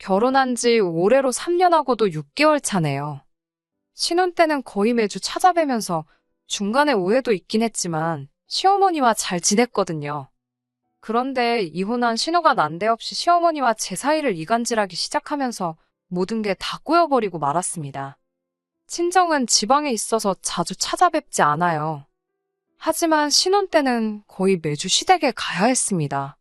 결혼한 지 올해로 3년하고도 6개월 차네요. 신혼 때는 거의 매주 찾아뵈면서 중간에 오해도 있긴 했지만 시어머니와 잘 지냈거든요. 그런데 이혼한 신호가 난데없이 시어머니와 제 사이를 이간질하기 시작하면서 모든 게 다 꼬여버리고 말았습니다. 친정은 지방에 있어서 자주 찾아뵙지 않아요. 하지만 신혼 때는 거의 매주 시댁에 가야 했습니다.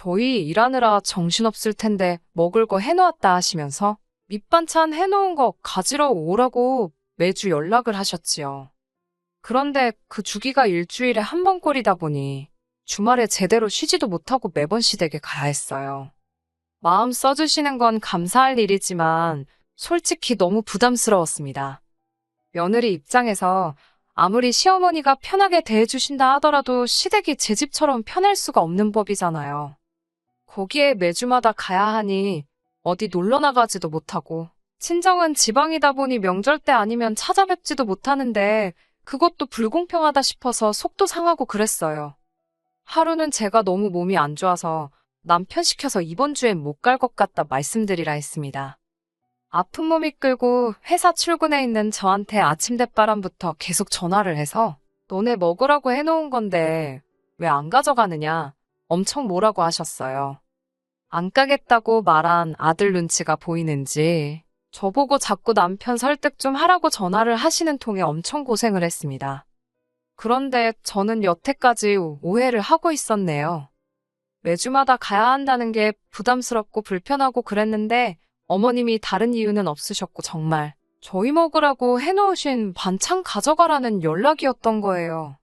저희 일하느라 정신없을 텐데 먹을 거 해놓았다 하시면서 밑반찬 해놓은 거 가지러 오라고 매주 연락을 하셨지요. 그런데 그 주기가 일주일에 한 번 꼴이다 보니 주말에 제대로 쉬지도 못하고 매번 시댁에 가야 했어요. 마음 써주시는 건 감사할 일이지만 솔직히 너무 부담스러웠습니다. 며느리 입장에서 아무리 시어머니가 편하게 대해주신다 하더라도 시댁이 제 집처럼 편할 수가 없는 법이잖아요. 거기에 매주마다 가야 하니 어디 놀러 나가지도 못하고 친정은 지방이다 보니 명절 때 아니면 찾아뵙지도 못하는데 그것도 불공평하다 싶어서 속도 상하고 그랬어요. 하루는 제가 너무 몸이 안 좋아서 남편 시켜서 이번 주엔 못 갈 것 같다 말씀드리라 했습니다. 아픈 몸이 끌고 회사 출근해 있는 저한테 아침 대바람부터 계속 전화를 해서 너네 먹으라고 해놓은 건데 왜 안 가져가느냐 엄청 뭐라고 하셨어요. 안 가겠다고 말한 아들 눈치가 보이는지 저보고 자꾸 남편 설득 좀 하라고 전화를 하시는 통에 엄청 고생을 했습니다. 그런데 저는 여태까지 오해를 하고 있었네요. 매주마다 가야 한다는 게 부담스럽고 불편하고 그랬는데 어머님이 다른 이유는 없으셨고 정말 저희 먹으라고 해놓으신 반찬 가져가라는 연락이었던 거예요.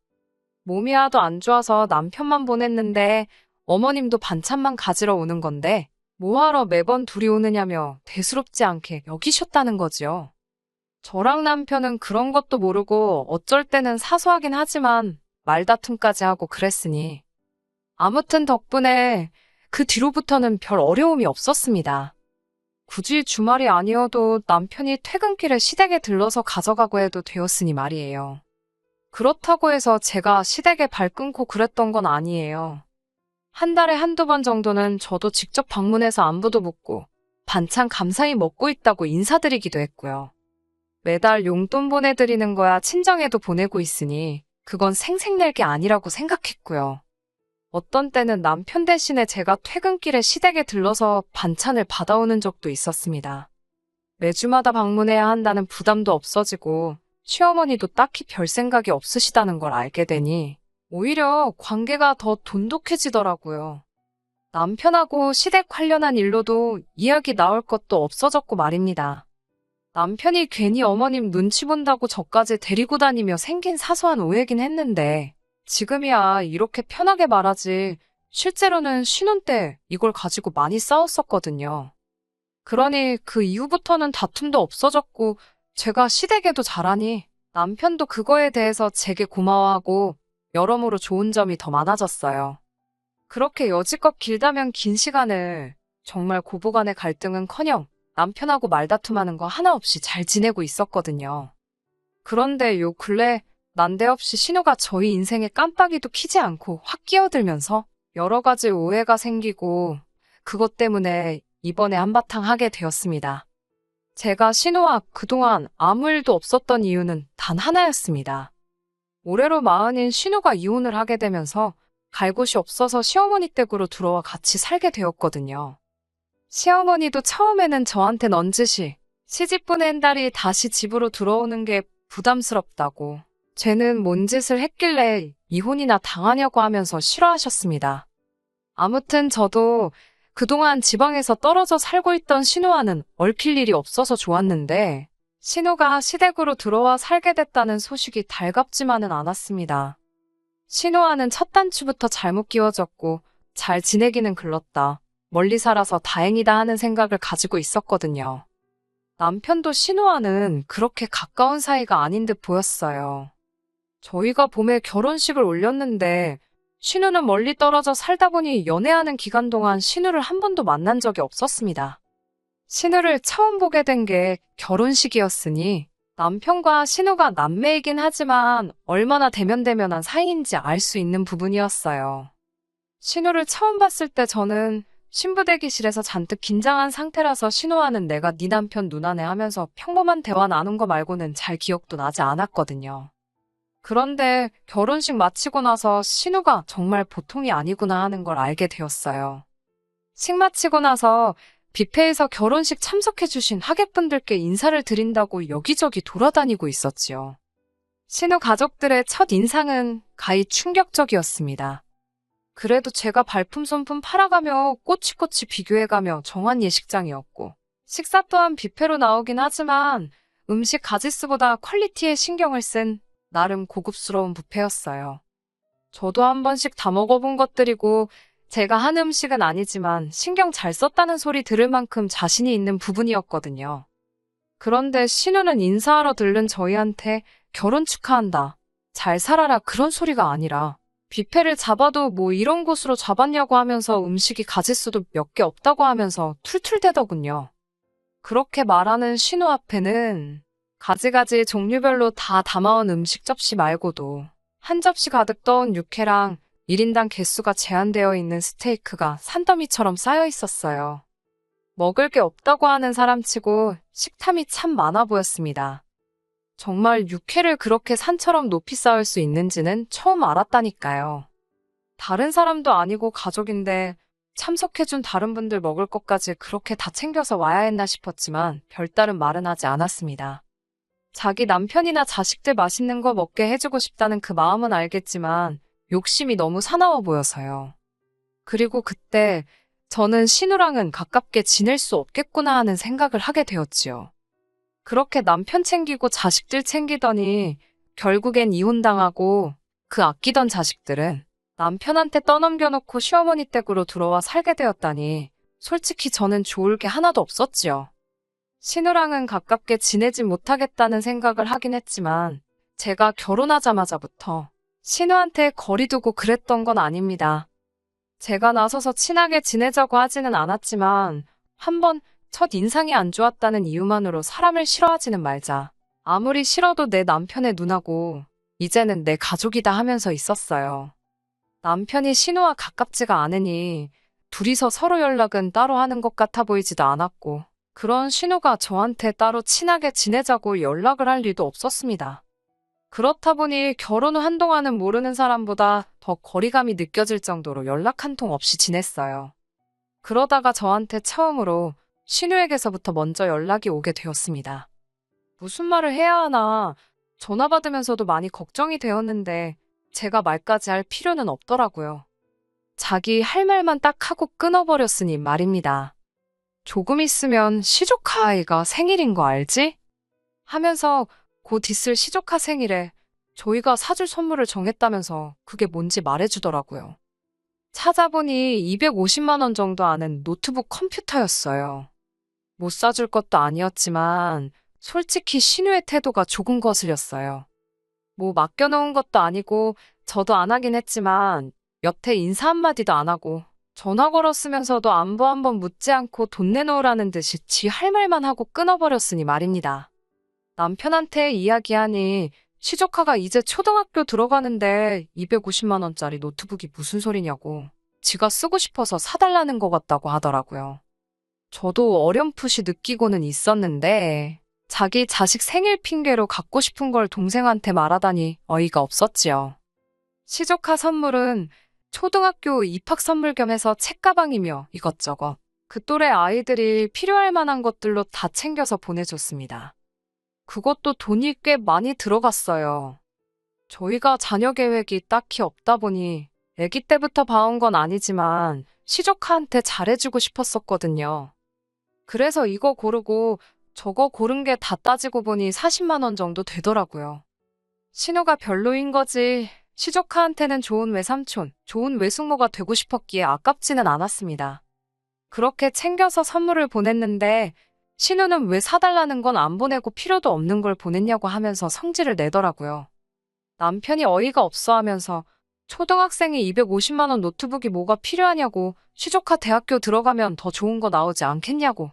몸이 하도 안 좋아서 남편만 보냈는데 어머님도 반찬만 가지러 오는 건데 뭐하러 매번 둘이 오느냐며 대수롭지 않게 여기셨다는 거지요. 저랑 남편은 그런 것도 모르고 어쩔 때는 사소하긴 하지만 말다툼까지 하고 그랬으니 아무튼 덕분에 그 뒤로부터는 별 어려움이 없었습니다. 굳이 주말이 아니어도 남편이 퇴근길에 시댁에 들러서 가져가고 해도 되었으니 말이에요. 그렇다고 해서 제가 시댁에 발 끊고 그랬던 건 아니에요. 한 달에 한두 번 정도는 저도 직접 방문해서 안부도 묻고 반찬 감사히 먹고 있다고 인사드리기도 했고요. 매달 용돈 보내드리는 거야 친정에도 보내고 있으니 그건 생색낼 게 아니라고 생각했고요. 어떤 때는 남편 대신에 제가 퇴근길에 시댁에 들러서 반찬을 받아오는 적도 있었습니다. 매주마다 방문해야 한다는 부담도 없어지고 시어머니도 딱히 별 생각이 없으시다는 걸 알게 되니 오히려 관계가 더 돈독해지더라고요. 남편하고 시댁 관련한 일로도 이야기 나올 것도 없어졌고 말입니다. 남편이 괜히 어머님 눈치 본다고 저까지 데리고 다니며 생긴 사소한 오해긴 했는데 지금이야 이렇게 편하게 말하지 실제로는 신혼 때 이걸 가지고 많이 싸웠었거든요. 그러니 그 이후부터는 다툼도 없어졌고 제가 시댁에도 잘하니 남편도 그거에 대해서 제게 고마워하고 여러모로 좋은 점이 더 많아졌어요. 그렇게 여지껏 길다면 긴 시간을 정말 고부 간의 갈등은 커녕 남편하고 말다툼하는 거 하나 없이 잘 지내고 있었거든요. 그런데 요 근래 난데없이 신호가 저희 인생에 깜빡이도 키지 않고 확 끼어들면서 여러 가지 오해가 생기고 그것 때문에 이번에 한바탕 하게 되었습니다. 제가 신호와 그동안 아무 일도 없었던 이유는 단 하나였습니다. 올해로 마흔인 신우가 이혼을 하게 되면서 갈 곳이 없어서 시어머니 댁으로 들어와 같이 살게 되었거든요. 시어머니도 처음에는 저한테 넌지시 시집 보낸 딸이 다시 집으로 들어오는 게 부담스럽다고 쟤는 뭔 짓을 했길래 이혼이나 당하냐고 하면서 싫어하셨습니다. 아무튼 저도 그동안 지방에서 떨어져 살고 있던 신우와는 얽힐 일이 없어서 좋았는데 신우가 시댁으로 들어와 살게 됐다는 소식이 달갑지만은 않았습니다. 신우와는 첫 단추부터 잘못 끼워졌고 잘 지내기는 글렀다. 멀리 살아서 다행이다 하는 생각을 가지고 있었거든요. 남편도 신우와는 그렇게 가까운 사이가 아닌 듯 보였어요. 저희가 봄에 결혼식을 올렸는데 신우는 멀리 떨어져 살다 보니 연애하는 기간 동안 신우를 한 번도 만난 적이 없었습니다. 신우를 처음 보게 된 게 결혼식이었으니 남편과 신우가 남매이긴 하지만 얼마나 대면대면한 사이인지 알 수 있는 부분이었어요. 신우를 처음 봤을 때 저는 신부 대기실에서 잔뜩 긴장한 상태라서 신호하는 내가 네 남편 누나네 하면서 평범한 대화 나눈 거 말고는 잘 기억도 나지 않았거든요. 그런데 결혼식 마치고 나서 신우가 정말 보통이 아니구나 하는 걸 알게 되었어요. 식 마치고 나서 뷔페에서 결혼식 참석해주신 하객분들께 인사를 드린다고 여기저기 돌아다니고 있었지요. 신우 가족들의 첫 인상은 가히 충격적이었습니다. 그래도 제가 발품 손품 팔아가며 꼬치꼬치 비교해가며 정한 예식장이었고, 식사 또한 뷔페로 나오긴 하지만 음식 가지수보다 퀄리티에 신경을 쓴 나름 고급스러운 뷔페였어요. 저도 한 번씩 다 먹어본 것들이고 제가 한 음식은 아니지만 신경 잘 썼다는 소리 들을 만큼 자신이 있는 부분이었거든요. 그런데 신우는 인사하러 들른 저희한테 결혼 축하한다. 잘 살아라 그런 소리가 아니라 뷔페를 잡아도 뭐 이런 곳으로 잡았냐고 하면서 음식이 가짓수도 몇 개 없다고 하면서 툴툴대더군요. 그렇게 말하는 신우 앞에는 가지가지 종류별로 다 담아온 음식 접시 말고도 한 접시 가득 떠온 육회랑 1인당 개수가 제한되어 있는 스테이크가 산더미처럼 쌓여 있었어요. 먹을 게 없다고 하는 사람치고 식탐이 참 많아 보였습니다. 정말 육회를 그렇게 산처럼 높이 쌓을 수 있는지는 처음 알았다니까요. 다른 사람도 아니고 가족인데 참석해준 다른 분들 먹을 것까지 그렇게 다 챙겨서 와야 했나 싶었지만 별다른 말은 하지 않았습니다. 자기 남편이나 자식들 맛있는 거 먹게 해주고 싶다는 그 마음은 알겠지만 욕심이 너무 사나워 보여서요. 그리고 그때 저는 신우랑은 가깝게 지낼 수 없겠구나 하는 생각을 하게 되었지요. 그렇게 남편 챙기고 자식들 챙기더니 결국엔 이혼당하고 그 아끼던 자식들은 남편한테 떠넘겨놓고 시어머니 댁으로 들어와 살게 되었다니 솔직히 저는 좋을 게 하나도 없었지요. 신우랑은 가깝게 지내지 못하겠다는 생각을 하긴 했지만 제가 결혼하자마자부터 신우한테 거리 두고 그랬던 건 아닙니다. 제가 나서서 친하게 지내자고 하지는 않았지만 한번 첫 인상이 안 좋았다는 이유만으로 사람을 싫어하지는 말자. 아무리 싫어도 내 남편의 누나고 이제는 내 가족이다 하면서 있었어요. 남편이 신우와 가깝지가 않으니 둘이서 서로 연락은 따로 하는 것 같아 보이지도 않았고 그런 신우가 저한테 따로 친하게 지내자고 연락을 할 리도 없었습니다. 그렇다 보니 결혼 후 한동안은 모르는 사람보다 더 거리감이 느껴질 정도로 연락 한 통 없이 지냈어요. 그러다가 저한테 처음으로 신우에게서부터 먼저 연락이 오게 되었습니다. 무슨 말을 해야 하나 전화 받으면서도 많이 걱정이 되었는데 제가 말까지 할 필요는 없더라고요. 자기 할 말만 딱 하고 끊어버렸으니 말입니다. 조금 있으면 시조카 아이가 생일인 거 알지? 하면서 곧 있을 시조카 생일에 저희가 사줄 선물을 정했다면서 그게 뭔지 말해주더라고요. 찾아보니 250만원 정도 하는 노트북 컴퓨터였어요. 못 사줄 것도 아니었지만 솔직히 신우의 태도가 조금 거슬렸어요. 뭐 맡겨놓은 것도 아니고 저도 안 하긴 했지만 여태 인사 한마디도 안 하고 전화 걸었으면서도 안부 한번 묻지 않고 돈 내놓으라는 듯이 지 할 말만 하고 끊어버렸으니 말입니다. 남편한테 이야기하니 시조카가 이제 초등학교 들어가는데 250만원짜리 노트북이 무슨 소리냐고 지가 쓰고 싶어서 사달라는 것 같다고 하더라고요. 저도 어렴풋이 느끼고는 있었는데 자기 자식 생일 핑계로 갖고 싶은 걸 동생한테 말하다니 어이가 없었지요. 시조카 선물은 초등학교 입학 선물 겸 해서 책가방이며 이것저것 그 또래 아이들이 필요할 만한 것들로 다 챙겨서 보내줬습니다. 그것도 돈이 꽤 많이 들어갔어요. 저희가 자녀 계획이 딱히 없다 보니 아기 때부터 봐온 건 아니지만 시조카한테 잘해주고 싶었었거든요. 그래서 이거 고르고 저거 고른 게 다 따지고 보니 40만 원 정도 되더라고요. 신호가 별로인 거지 시조카한테는 좋은 외삼촌, 좋은 외숙모가 되고 싶었기에 아깝지는 않았습니다. 그렇게 챙겨서 선물을 보냈는데 신우는 왜 사달라는 건 안 보내고 필요도 없는 걸 보냈냐고 하면서 성질을 내더라고요. 남편이 어이가 없어 하면서 초등학생이 250만원 노트북이 뭐가 필요하냐고 시조카 대학교 들어가면 더 좋은 거 나오지 않겠냐고.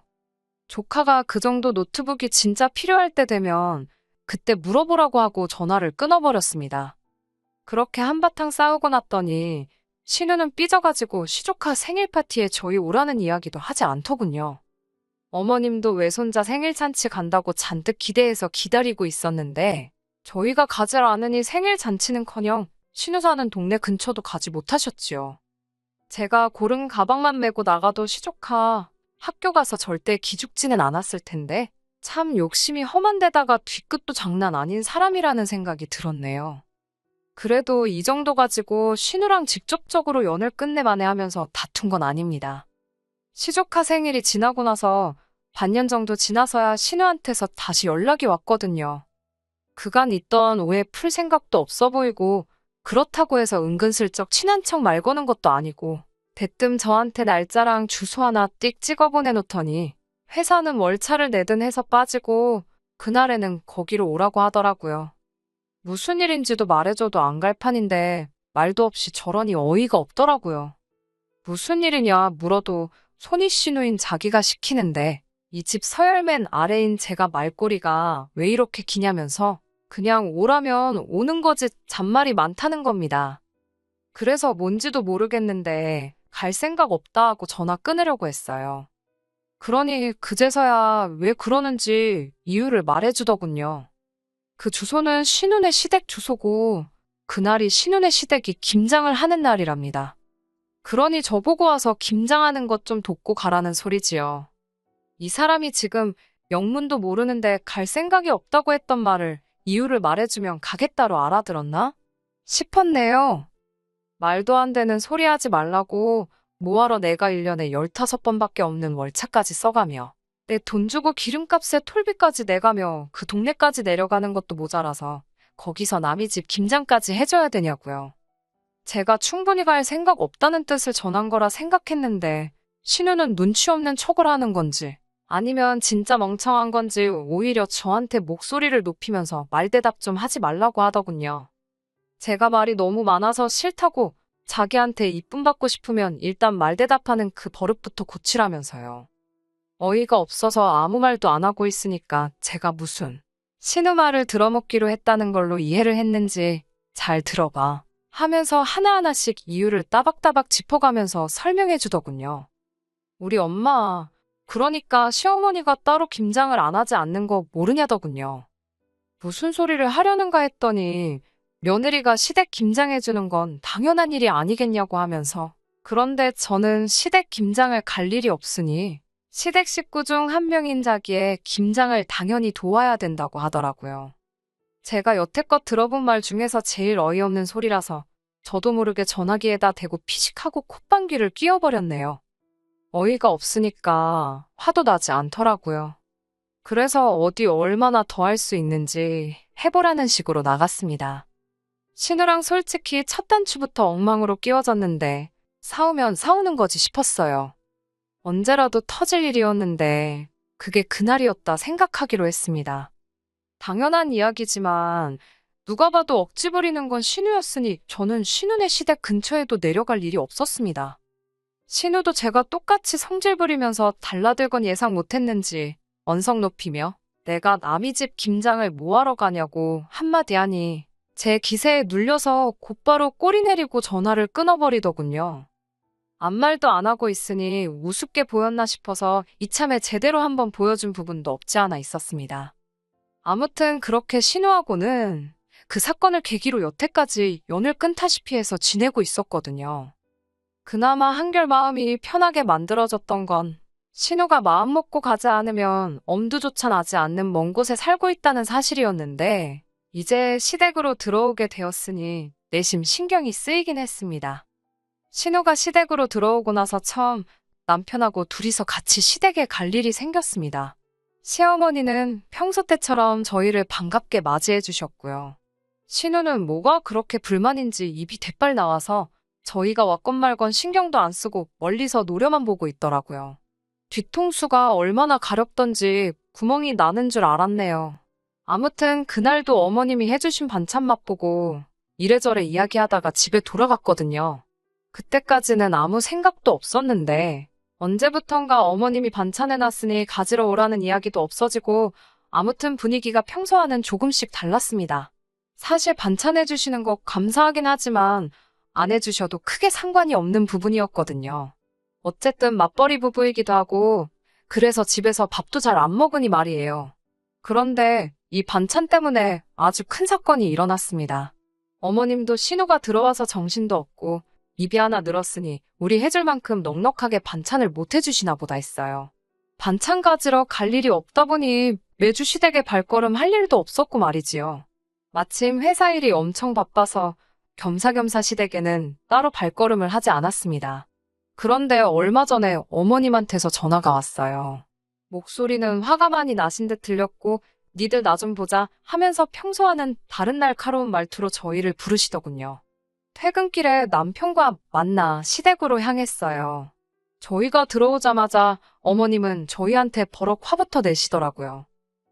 조카가 그 정도 노트북이 진짜 필요할 때 되면 그때 물어보라고 하고 전화를 끊어버렸습니다. 그렇게 한바탕 싸우고 났더니 신우는 삐져가지고 시조카 생일 파티에 저희 오라는 이야기도 하지 않더군요. 어머님도 외손자 생일 잔치 간다고 잔뜩 기대해서 기다리고 있었는데 저희가 가질 않으니 생일 잔치는커녕 신우 사는 동네 근처도 가지 못하셨지요. 제가 고른 가방만 메고 나가도 시조카 학교 가서 절대 기죽지는 않았을 텐데 참 욕심이 험한 데다가 뒤끝도 장난 아닌 사람이라는 생각이 들었네요. 그래도 이 정도 가지고 신우랑 직접적으로 연을 끝내 만회하면서 다툰 건 아닙니다. 시조카 생일이 지나고 나서 반년 정도 지나서야 신우한테서 다시 연락이 왔거든요. 그간 있던 오해 풀 생각도 없어 보이고 그렇다고 해서 은근슬쩍 친한 척 말 거는 것도 아니고 대뜸 저한테 날짜랑 주소 하나 띡 찍어 보내놓더니 회사는 월차를 내든 해서 빠지고 그날에는 거기로 오라고 하더라고요. 무슨 일인지도 말해줘도 안 갈 판인데 말도 없이 저러니 어이가 없더라고요. 무슨 일이냐 물어도 손이 씨누인 자기가 시키는데 이 집 서열맨 아래인 제가 말꼬리가 왜 이렇게 기냐면서 그냥 오라면 오는 거지 잔말이 많다는 겁니다. 그래서 뭔지도 모르겠는데 갈 생각 없다 하고 전화 끊으려고 했어요. 그러니 그제서야 왜 그러는지 이유를 말해주더군요. 그 주소는 신운의 시댁 주소고 그날이 신운의 시댁이 김장을 하는 날이랍니다. 그러니 저보고 와서 김장하는 것 좀 돕고 가라는 소리지요. 이 사람이 지금 영문도 모르는데 갈 생각이 없다고 했던 말을 이유를 말해주면 가겠다로 알아들었나? 싶었네요. 말도 안 되는 소리 하지 말라고 뭐하러 내가 1년에 15번밖에 없는 월차까지 써가며 내 돈 주고 기름값에 톨비까지 내가며 그 동네까지 내려가는 것도 모자라서 거기서 남의 집 김장까지 해줘야 되냐고요. 제가 충분히 갈 생각 없다는 뜻을 전한 거라 생각했는데 신우는 눈치 없는 척을 하는 건지 아니면 진짜 멍청한 건지 오히려 저한테 목소리를 높이면서 말대답 좀 하지 말라고 하더군요. 제가 말이 너무 많아서 싫다고 자기한테 이쁨 받고 싶으면 일단 말대답하는 그 버릇부터 고치라면서요. 어이가 없어서 아무 말도 안 하고 있으니까 제가 무슨 신우 말을 들어먹기로 했다는 걸로 이해를 했는지 잘 들어봐 하면서 하나하나씩 이유를 따박따박 짚어가면서 설명해 주더군요. 우리 엄마, 그러니까 시어머니가 따로 김장을 안 하지 않는 거 모르냐더군요. 무슨 소리를 하려는가 했더니 며느리가 시댁 김장해주는 건 당연한 일이 아니겠냐고 하면서 그런데 저는 시댁 김장을 갈 일이 없으니 시댁 식구 중 한 명인 자기의 김장을 당연히 도와야 된다고 하더라고요. 제가 여태껏 들어본 말 중에서 제일 어이없는 소리라서 저도 모르게 전화기에다 대고 피식하고 콧방귀를 끼워버렸네요. 어이가 없으니까 화도 나지 않더라고요. 그래서 어디 얼마나 더 할 수 있는지 해보라는 식으로 나갔습니다. 신우랑 솔직히 첫 단추부터 엉망으로 끼워졌는데 싸우면 싸우는 거지 싶었어요. 언제라도 터질 일이었는데 그게 그날이었다 생각하기로 했습니다. 당연한 이야기지만 누가 봐도 억지 부리는 건 신우였으니 저는 신우네 시댁 근처에도 내려갈 일이 없었습니다. 신우도 제가 똑같이 성질 부리면서 달라들건 예상 못했는지 언성 높이며 내가 남이 집 김장을 뭐하러 가냐고 한마디 하니 제 기세에 눌려서 곧바로 꼬리 내리고 전화를 끊어버리더군요. 아무 말도 안 하고 있으니 우습게 보였나 싶어서 이참에 제대로 한번 보여준 부분도 없지 않아 있었습니다. 아무튼 그렇게 신우하고는 그 사건을 계기로 여태까지 연을 끊다시피 해서 지내고 있었거든요. 그나마 한결 마음이 편하게 만들어졌던 건 신우가 마음 먹고 가지 않으면 엄두조차 나지 않는 먼 곳에 살고 있다는 사실이었는데 이제 시댁으로 들어오게 되었으니 내심 신경이 쓰이긴 했습니다. 신우가 시댁으로 들어오고 나서 처음 남편하고 둘이서 같이 시댁에 갈 일이 생겼습니다. 시어머니는 평소 때처럼 저희를 반갑게 맞이해 주셨고요. 신우는 뭐가 그렇게 불만인지 입이 대빨 나와서 저희가 왔건 말건 신경도 안 쓰고 멀리서 노려만 보고 있더라고요. 뒤통수가 얼마나 가렵던지 구멍이 나는 줄 알았네요. 아무튼 그날도 어머님이 해주신 반찬 맛보고 이래저래 이야기하다가 집에 돌아갔거든요. 그때까지는 아무 생각도 없었는데 언제부턴가 어머님이 반찬해놨으니 가지러 오라는 이야기도 없어지고 아무튼 분위기가 평소와는 조금씩 달랐습니다. 사실 반찬해주시는 거 감사하긴 하지만 안 해주셔도 크게 상관이 없는 부분이었거든요. 어쨌든 맞벌이 부부이기도 하고, 그래서 집에서 밥도 잘 안 먹으니 말이에요. 그런데 이 반찬 때문에 아주 큰 사건이 일어났습니다. 어머님도 신우가 들어와서 정신도 없고, 입이 하나 늘었으니 우리 해줄 만큼 넉넉하게 반찬을 못 해주시나 보다 했어요. 반찬 가지러 갈 일이 없다 보니 매주 시댁에 발걸음 할 일도 없었고 말이지요. 마침 회사 일이 엄청 바빠서 겸사겸사 시댁에는 따로 발걸음을 하지 않았습니다. 그런데 얼마 전에 어머님한테서 전화가 왔어요. 목소리는 화가 많이 나신 듯 들렸고 니들 나 좀 보자 하면서 평소와는 다른 날카로운 말투로 저희를 부르시더군요. 퇴근길에 남편과 만나 시댁으로 향했어요. 저희가 들어오자마자 어머님은 저희한테 버럭 화부터 내시더라고요.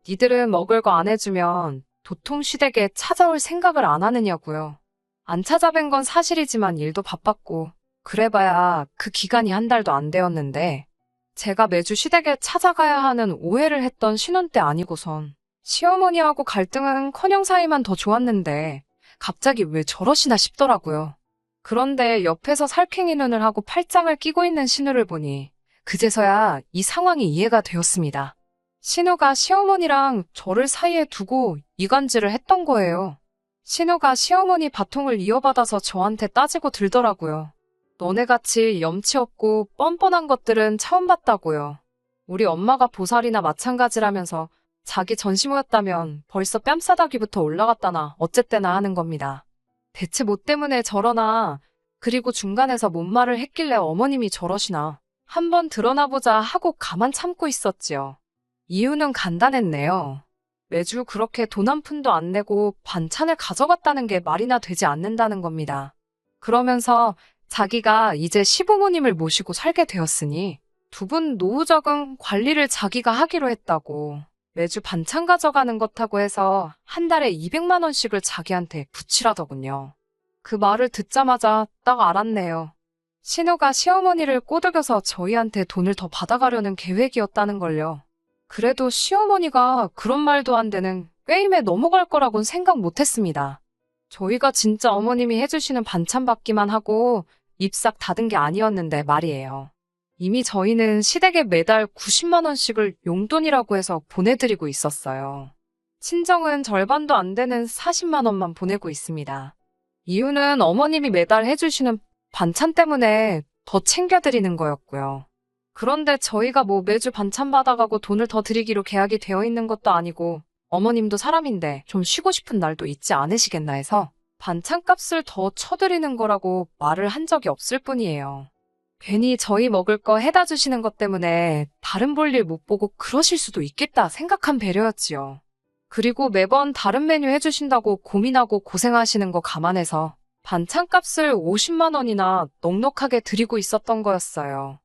니들은 먹을 거 안 해주면 도통 시댁에 찾아올 생각을 안 하느냐고요. 안 찾아뵌 건 사실이지만 일도 바빴고 그래봐야 그 기간이 한 달도 안 되었는데 제가 매주 시댁에 찾아가야 하는 오해를 했던 신혼 때 아니고선 시어머니하고 갈등은 커녕 사이만 더 좋았는데 갑자기 왜 저러시나 싶더라고요. 그런데 옆에서 살쾡이 눈을 하고 팔짱을 끼고 있는 신우를 보니 그제서야 이 상황이 이해가 되었습니다. 신우가 시어머니랑 저를 사이에 두고 이간질을 했던 거예요. 신우가 시어머니 바통을 이어받아서 저한테 따지고 들더라고요. 너네같이 염치 없고 뻔뻔한 것들은 처음 봤다고요. 우리 엄마가 보살이나 마찬가지라면서 자기 전시모였다면 벌써 뺨싸다기부터 올라갔다나 어쨌대나 하는 겁니다. 대체 뭐 때문에 저러나 그리고 중간에서 뭔 말을 했길래 어머님이 저러시나 한번 드러나보자 하고 가만 참고 있었지요. 이유는 간단했네요. 매주 그렇게 돈 한 푼도 안 내고 반찬을 가져갔다는 게 말이나 되지 않는다는 겁니다. 그러면서 자기가 이제 시부모님을 모시고 살게 되었으니 두 분 노후적은 관리를 자기가 하기로 했다고 매주 반찬 가져가는 것하고 해서 한 달에 200만 원씩을 자기한테 붙이라더군요. 그 말을 듣자마자 딱 알았네요. 신우가 시어머니를 꼬드겨서 저희한테 돈을 더 받아가려는 계획이었다는 걸요. 그래도 시어머니가 그런 말도 안 되는 게임에 넘어갈 거라곤 생각 못 했습니다. 저희가 진짜 어머님이 해주시는 반찬 받기만 하고 입싹 닫은 게 아니었는데 말이에요. 이미 저희는 시댁에 매달 90만원씩을 용돈이라고 해서 보내드리고 있었어요. 친정은 절반도 안 되는 40만원만 보내고 있습니다. 이유는 어머님이 매달 해주시는 반찬 때문에 더 챙겨드리는 거였고요. 그런데 저희가 뭐 매주 반찬 받아가고 돈을 더 드리기로 계약이 되어 있는 것도 아니고 어머님도 사람인데 좀 쉬고 싶은 날도 있지 않으시겠나 해서 반찬 값을 더 쳐드리는 거라고 말을 한 적이 없을 뿐이에요. 괜히 저희 먹을 거 해다 주시는 것 때문에 다른 볼일 못 보고 그러실 수도 있겠다 생각한 배려였지요. 그리고 매번 다른 메뉴 해주신다고 고민하고 고생하시는 거 감안해서 반찬 값을 50만 원이나 넉넉하게 드리고 있었던 거였어요.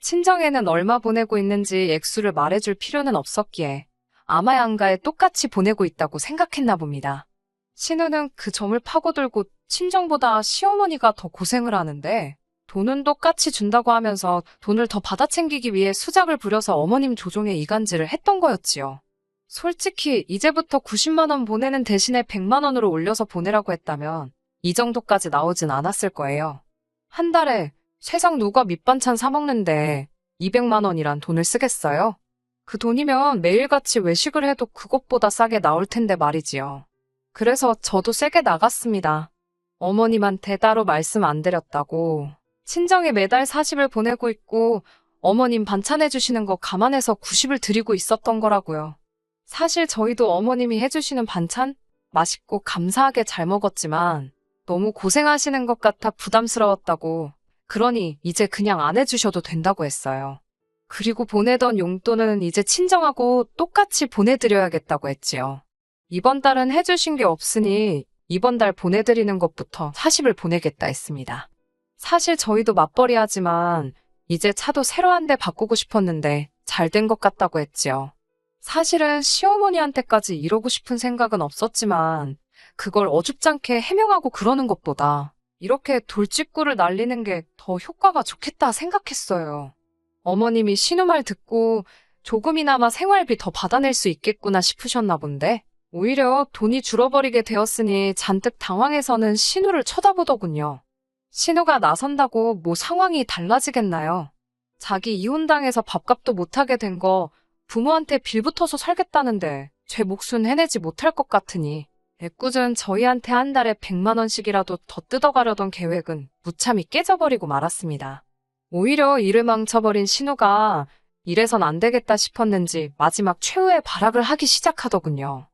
친정에는 얼마 보내고 있는지 액수를 말해줄 필요는 없었기에 아마 양가에 똑같이 보내고 있다고 생각했나 봅니다. 신우는 그 점을 파고들고 친정보다 시어머니가 더 고생을 하는데 돈은 똑같이 준다고 하면서 돈을 더 받아 챙기기 위해 수작을 부려서 어머님 조종에 이간질을 했던 거였지요. 솔직히 이제부터 90만 원 보내는 대신에 100만 원으로 올려서 보내라고 했다면 이 정도까지 나오진 않았을 거예요. 한 달에 세상 누가 밑반찬 사 먹는데 200만 원이란 돈을 쓰겠어요? 그 돈이면 매일같이 외식을 해도 그것보다 싸게 나올 텐데 말이지요. 그래서 저도 세게 나갔습니다. 어머님한테 따로 말씀 안 드렸다고. 친정에 매달 40을 보내고 있고 어머님 반찬 해주시는 거 감안해서 90을 드리고 있었던 거라고요. 사실 저희도 어머님이 해주시는 반찬 맛있고 감사하게 잘 먹었지만 너무 고생하시는 것 같아 부담스러웠다고. 그러니 이제 그냥 안 해주셔도 된다고 했어요. 그리고 보내던 용돈은 이제 친정하고 똑같이 보내드려야겠다고 했지요. 이번 달은 해주신 게 없으니 이번 달 보내드리는 것부터 40을 보내겠다 했습니다. 사실 저희도 맞벌이 하지만 이제 차도 새로 한 대 바꾸고 싶었는데 잘 된 것 같다고 했지요. 사실은 시어머니한테까지 이러고 싶은 생각은 없었지만 그걸 어줍잖게 해명하고 그러는 것보다 이렇게 돌직구를 날리는 게 더 효과가 좋겠다 생각했어요. 어머님이 신우말 듣고 조금이나마 생활비 더 받아낼 수 있겠구나 싶으셨나 본데 오히려 돈이 줄어버리게 되었으니 잔뜩 당황해서는 신우를 쳐다보더군요. 신우가 나선다고 뭐 상황이 달라지겠나요? 자기 이혼당해서 밥값도 못하게 된 거 부모한테 빌붙어서 살겠다는데 제 몫은 해내지 못할 것 같으니 애꿎은 저희한테 한 달에 100만 원씩이라도 더 뜯어가려던 계획은 무참히 깨져버리고 말았습니다. 오히려 일을 망쳐버린 신우가 이래선 안 되겠다 싶었는지 마지막 최후의 발악을 하기 시작하더군요.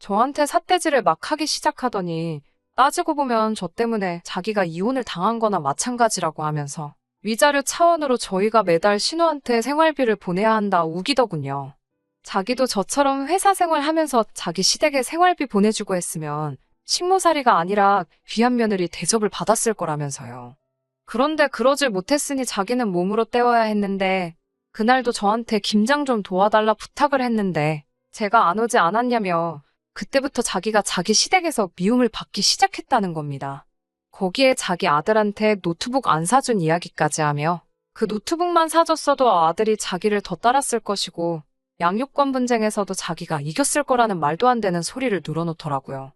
저한테 삿대질을 막 하기 시작하더니 따지고 보면 저 때문에 자기가 이혼을 당한 거나 마찬가지라고 하면서 위자료 차원으로 저희가 매달 신우한테 생활비를 보내야 한다 우기더군요. 자기도 저처럼 회사 생활하면서 자기 시댁에 생활비 보내주고 했으면 식모살이가 아니라 귀한 며느리 대접을 받았을 거라면서요. 그런데 그러질 못했으니 자기는 몸으로 때워야 했는데 그날도 저한테 김장 좀 도와달라 부탁을 했는데 제가 안 오지 않았냐며 그때부터 자기가 자기 시댁에서 미움을 받기 시작했다는 겁니다. 거기에 자기 아들한테 노트북 안 사준 이야기까지 하며 그 노트북만 사줬어도 아들이 자기를 더 따랐을 것이고 양육권 분쟁에서도 자기가 이겼을 거라는 말도 안 되는 소리를 늘어놓더라고요.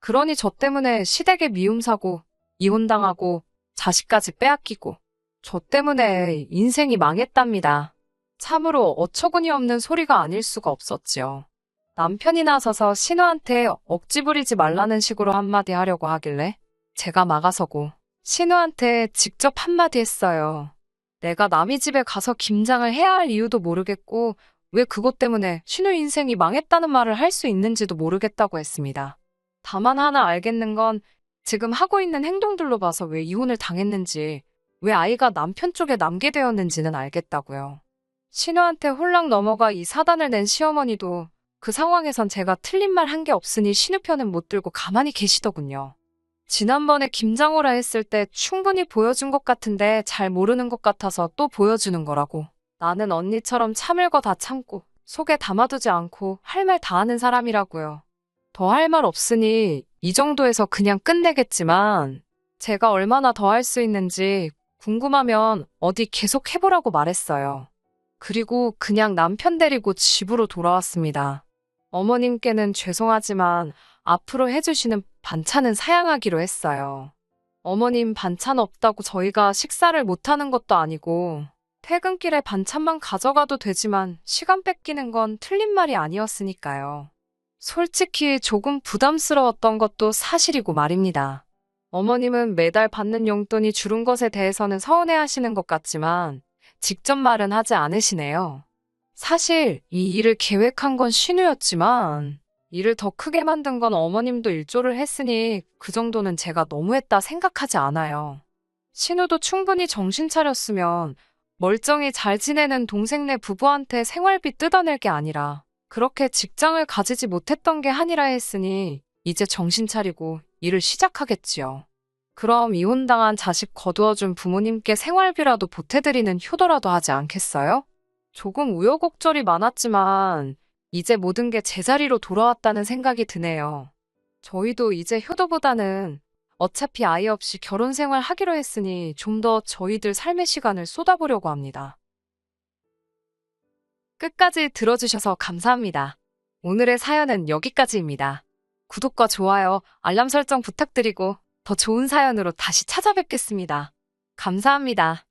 그러니 저 때문에 시댁에 미움 사고 이혼당하고 자식까지 빼앗기고 저 때문에 인생이 망했답니다. 참으로 어처구니 없는 소리가 아닐 수가 없었지요. 남편이 나서서 신우한테 억지 부리지 말라는 식으로 한마디 하려고 하길래 제가 막아서고 신우한테 직접 한마디 했어요. 내가 남의 집에 가서 김장을 해야 할 이유도 모르겠고 왜 그것 때문에 신우 인생이 망했다는 말을 할 수 있는지도 모르겠다고 했습니다. 다만 하나 알겠는 건 지금 하고 있는 행동들로 봐서 왜 이혼을 당했는지, 왜 아이가 남편 쪽에 남게 되었는지는 알겠다고요. 신우한테 홀랑 넘어가 이 사단을 낸 시어머니도 그 상황에선 제가 틀린 말 한 게 없으니 신우 편은 못 들고 가만히 계시더군요. 지난번에 김장호라 했을 때 충분히 보여준 것 같은데 잘 모르는 것 같아서 또 보여주는 거라고. 나는 언니처럼 참을 거 다 참고 속에 담아두지 않고 할 말 다 하는 사람이라고요. 더 할 말 없으니 이 정도에서 그냥 끝내겠지만 제가 얼마나 더 할 수 있는지 궁금하면 어디 계속 해보라고 말했어요. 그리고 그냥 남편 데리고 집으로 돌아왔습니다. 어머님께는 죄송하지만 앞으로 해주시는 반찬은 사양하기로 했어요. 어머님 반찬 없다고 저희가 식사를 못하는 것도 아니고 퇴근길에 반찬만 가져가도 되지만 시간 뺏기는 건 틀린 말이 아니었으니까요. 솔직히 조금 부담스러웠던 것도 사실이고 말입니다. 어머님은 매달 받는 용돈이 줄은 것에 대해서는 서운해 하시는 것 같지만 직접 말은 하지 않으시네요. 사실 이 일을 계획한 건 신우였지만 일을 더 크게 만든 건 어머님도 일조를 했으니 그 정도는 제가 너무했다 생각하지 않아요. 신우도 충분히 정신 차렸으면 멀쩡히 잘 지내는 동생네 부부한테 생활비 뜯어낼 게 아니라 그렇게 직장을 가지지 못했던 게 한이라 했으니 이제 정신 차리고 일을 시작하겠지요. 그럼 이혼당한 자식 거두어준 부모님께 생활비라도 보태드리는 효도라도 하지 않겠어요? 조금 우여곡절이 많았지만 이제 모든 게 제자리로 돌아왔다는 생각이 드네요. 저희도 이제 효도보다는 어차피 아이 없이 결혼 생활 하기로 했으니 좀 더 저희들 삶의 시간을 쏟아보려고 합니다. 끝까지 들어주셔서 감사합니다. 오늘의 사연은 여기까지입니다. 구독과 좋아요, 알람 설정 부탁드리고 더 좋은 사연으로 다시 찾아뵙겠습니다. 감사합니다.